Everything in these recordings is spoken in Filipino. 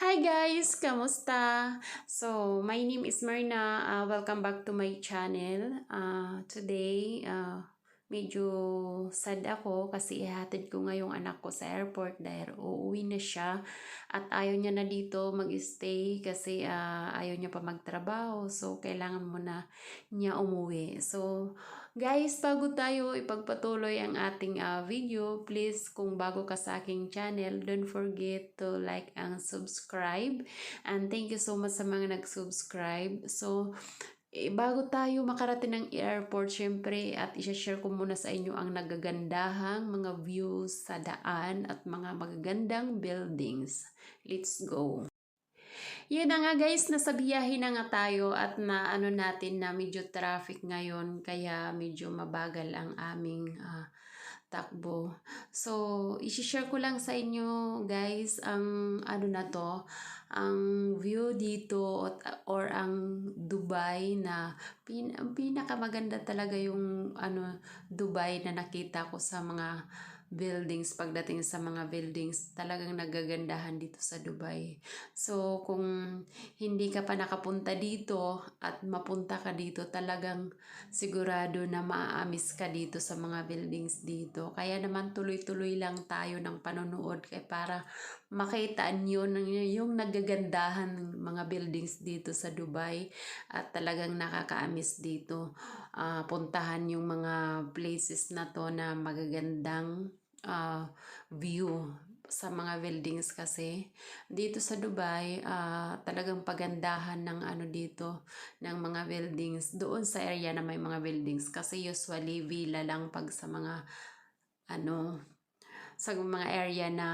Hi guys! Kamusta? So, my name is Marna. Uh, welcome back to my channel. Uh, today, uh, medyo sad ako kasi ihatid ko nga yung anak ko sa airport dahil uuwi na siya. At ayaw niya na dito mag-stay kasi uh, ayaw niya pa magtrabaho. So kailangan mo na niya umuwi. So guys, bago tayo. Ipagpatuloy ang ating uh, video, please kung bago ka sa aking channel, don't forget to like and subscribe. And thank you so much sa mga nag-subscribe. So eh, bago tayo makarating ng airport, syempre, at isa-share ko muna sa inyo ang nagagandahang mga views sa daan at mga magagandang buildings. Let's go! Yun na nga guys, nasa biyahe na nga tayo at na ano natin na medyo traffic ngayon kaya medyo mabagal ang aming uh, takbo. So, i-share ko lang sa inyo guys ang ano na to, ang view dito or, or ang Dubai na pin, pinakamaganda talaga yung ano Dubai na nakita ko sa mga buildings pagdating sa mga buildings talagang nagagandahan dito sa Dubai. So kung hindi ka pa nakapunta dito at mapunta ka dito talagang sigurado na maaamis ka dito sa mga buildings dito. Kaya naman tuloy-tuloy lang tayo ng panonood kay para makita nyo yung nagagandahan ng mga buildings dito sa Dubai at talagang nakakaamis dito uh, puntahan yung mga places na to na magagandang uh, view sa mga buildings kasi. Dito sa Dubai uh, talagang pagandahan ng ano dito ng mga buildings doon sa area na may mga buildings kasi usually villa lang pag sa mga ano sa mga area na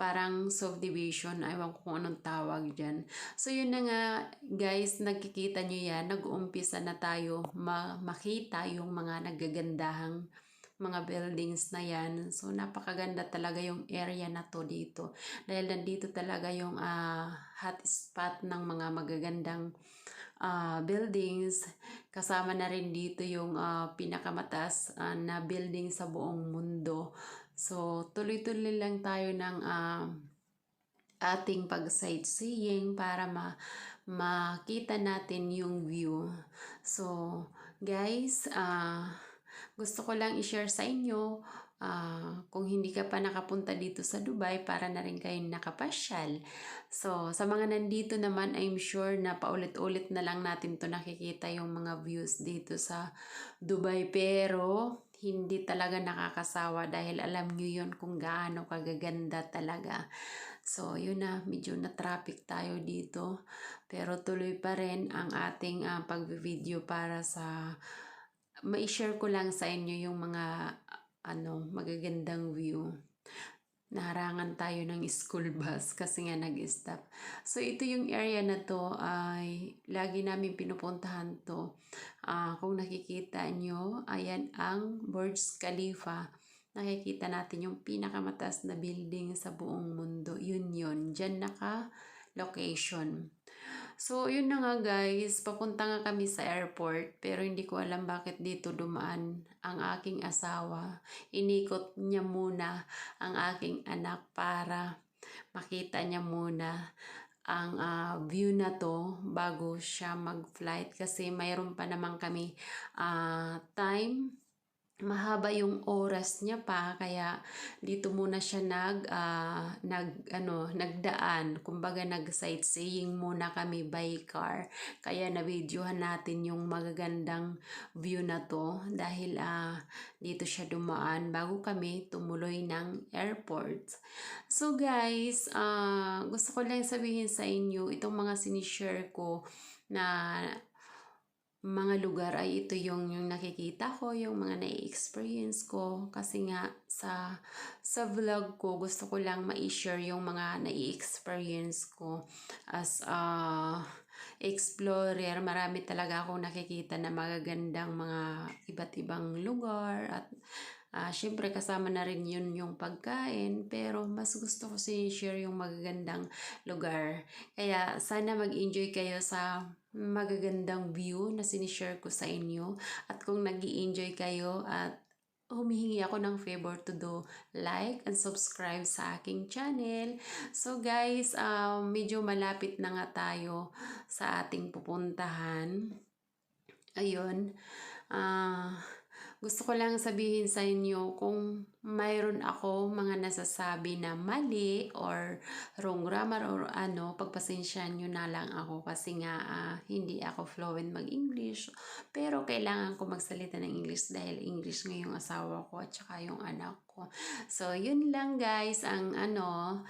parang subdivision, aywan ko kung anong tawag dyan. So yun na nga guys, nagkikita nyo yan, nag-uumpisa na tayo ma- makita yung mga nagagandahang mga buildings na yan. So, napakaganda talaga yung area na to dito. Dahil nandito talaga yung uh, hot spot ng mga magagandang uh, buildings. Kasama na rin dito yung uh, pinakamataas uh, na building sa buong mundo. So, tuloy-tuloy lang tayo ng uh, ating pag-sightseeing para ma makita natin yung view. So, guys, uh, gusto ko lang i-share sa inyo uh, kung hindi ka pa nakapunta dito sa Dubai para na rin kayong nakapasyal. So, sa mga nandito naman, I'm sure na paulit-ulit na lang natin to nakikita yung mga views dito sa Dubai. Pero, hindi talaga nakakasawa dahil alam nyo yun kung gaano kagaganda talaga. So, yun na, medyo na-traffic tayo dito. Pero tuloy pa rin ang ating uh, pag-video para sa ma-share ko lang sa inyo yung mga ano, magagandang view. Naharangan tayo ng school bus kasi nga nag-stop. So, ito yung area na to ay lagi namin pinupuntahan to. Uh, kung nakikita nyo, ayan ang Burj Khalifa. Nakikita natin yung pinakamataas na building sa buong mundo. Yun yun. Diyan naka-location. So, yun na nga guys, papunta nga kami sa airport pero hindi ko alam bakit dito dumaan ang aking asawa. Inikot niya muna ang aking anak para makita niya muna ang uh, view na to bago siya mag-flight kasi mayroon pa naman kami uh, time mahaba yung oras niya pa kaya dito muna siya nag uh, nag ano nagdaan. Kumbaga nag sightseeing muna kami by car. Kaya na videohan natin yung magagandang view na to dahil uh, dito siya dumaan bago kami tumuloy ng airport. So guys uh, gusto ko lang sabihin sa inyo itong mga sinishare ko na mga lugar ay ito yung, yung nakikita ko, yung mga na-experience ko. Kasi nga sa, sa vlog ko, gusto ko lang ma-share yung mga na-experience ko as a explorer. Marami talaga akong nakikita na magagandang mga iba't ibang lugar at Uh, Siyempre kasama na rin yun yung pagkain pero mas gusto ko si-share yung magagandang lugar. Kaya sana mag-enjoy kayo sa magagandang view na sinishare ko sa inyo at kung nag enjoy kayo at humihingi ako ng favor to do like and subscribe sa aking channel. So guys, um, medyo malapit na nga tayo sa ating pupuntahan. Ayun. Ah, gusto ko lang sabihin sa inyo kung mayroon ako mga nasasabi na mali or wrong grammar or ano, pagpasensyahan nyo na lang ako kasi nga ah, hindi ako fluent mag-English. Pero kailangan ko magsalita ng English dahil English nga yung asawa ko at saka yung anak ko. So, yun lang guys ang ano,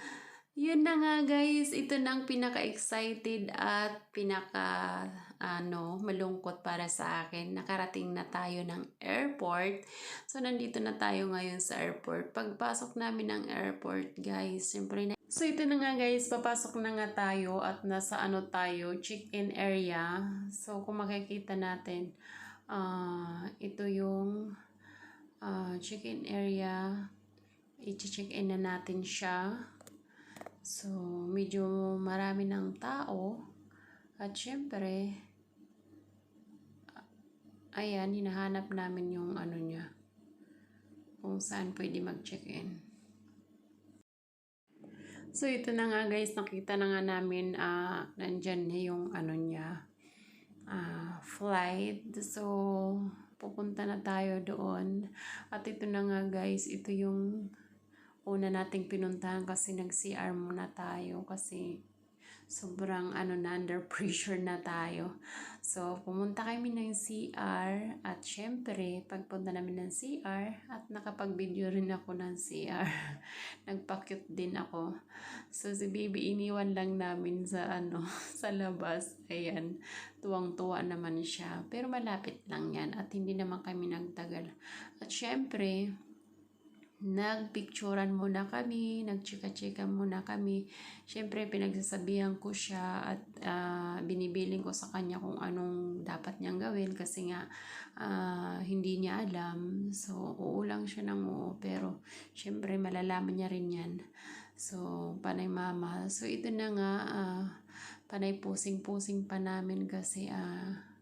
yun na nga guys, ito na ang pinaka-excited at pinaka ano, malungkot para sa akin. Nakarating na tayo ng airport. So, nandito na tayo ngayon sa airport. Pagpasok namin ng airport, guys, siyempre na... So, ito na nga guys, papasok na nga tayo at nasa ano tayo, check-in area. So, kung makikita natin, ah ito yung ah, check-in area. I-check-in na natin siya. So, medyo marami ng tao. At syempre, ayan, hinahanap namin yung ano niya. Kung saan pwede mag-check-in. So, ito na nga guys, nakita na nga namin, ah nandyan na yung ano niya, ah flight. So, pupunta na tayo doon. At ito na nga guys, ito yung una nating pinuntahan kasi nag-CR muna tayo kasi sobrang ano na under pressure na tayo. So, pumunta kami ng CR at syempre, pagpunta namin ng CR at nakapag-video rin ako ng CR. Nagpa-cute din ako. So, si baby iniwan lang namin sa ano, sa labas. Ayan, tuwang-tuwa naman siya. Pero malapit lang yan at hindi naman kami nagtagal. At syempre, nagpicturan muna kami, nagchika-chika muna kami. Siyempre, pinagsasabihan ko siya at ah, binibiling ko sa kanya kung anong dapat niyang gawin kasi nga ah, hindi niya alam. So, oo lang siya ng oo. Pero, siyempre, malalaman niya rin yan. So, panay mama. So, ito na nga, ah, panay pusing-pusing pa namin kasi ah,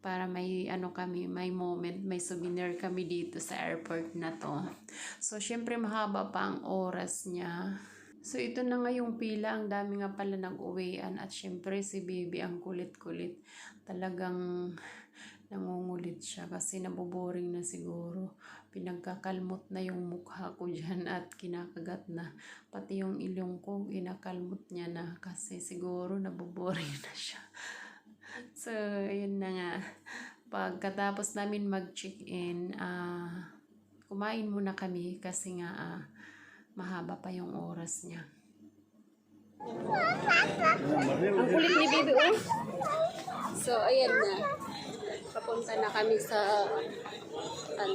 para may ano kami, may moment, may souvenir kami dito sa airport na to. So, syempre mahaba pa ang oras niya. So, ito na nga yung pila. Ang dami nga pala nag-uwian. At syempre si baby ang kulit-kulit. Talagang nangungulit siya kasi naboboring na siguro. Pinagkakalmot na yung mukha ko dyan at kinakagat na. Pati yung ilong ko, kinakalmot niya na kasi siguro naboboring na siya. So, ayun na nga. Pagkatapos namin mag-check-in, ah, kumain muna kami kasi nga ah, mahaba pa yung oras niya. Ang kulit ni Bibi, oh. So, ayan na. Papunta na kami sa ano,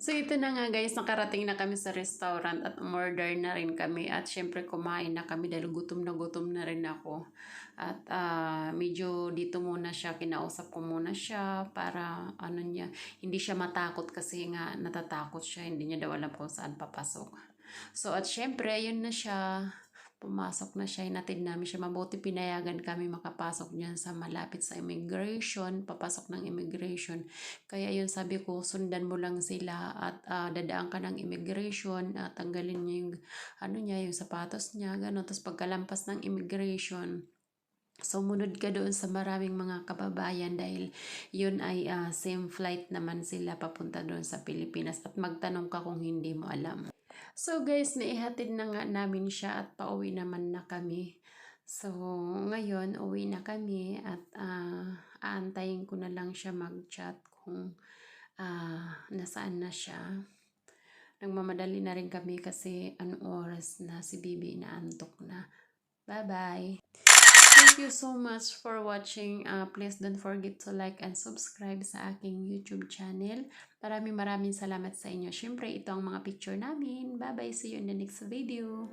So ito na nga guys, nakarating na kami sa restaurant at umorder na rin kami at syempre kumain na kami dahil gutom na gutom na rin ako. At ah, medyo dito muna siya, kinausap ko muna siya para ano niya, hindi siya matakot kasi nga natatakot siya, hindi niya daw alam kung saan papasok. So at syempre, ayun na siya, pumasok na siya, inatid namin siya. Mabuti pinayagan kami makapasok niyan sa malapit sa immigration, papasok ng immigration. Kaya yun sabi ko, sundan mo lang sila at ah, dadaan ka ng immigration, at tanggalin niya yung, ano niya, yung sapatos niya, gano'n. Tapos pagkalampas ng immigration, sumunod ka doon sa maraming mga kababayan dahil yun ay ah, same flight naman sila papunta doon sa Pilipinas at magtanong ka kung hindi mo alam. So guys, naihatid na nga namin siya at pauwi naman na kami. So ngayon, uwi na kami at ah, aantayin ko na lang siya mag-chat kung ah, nasaan na siya. Nagmamadali na rin kami kasi anong oras na si Bibi inaantok na. Bye-bye! Thank you so much for watching. Uh, please don't forget to like and subscribe sa aking YouTube channel. Maraming maraming salamat sa inyo. Siyempre, ito ang mga picture namin. Bye-bye. See you in the next video.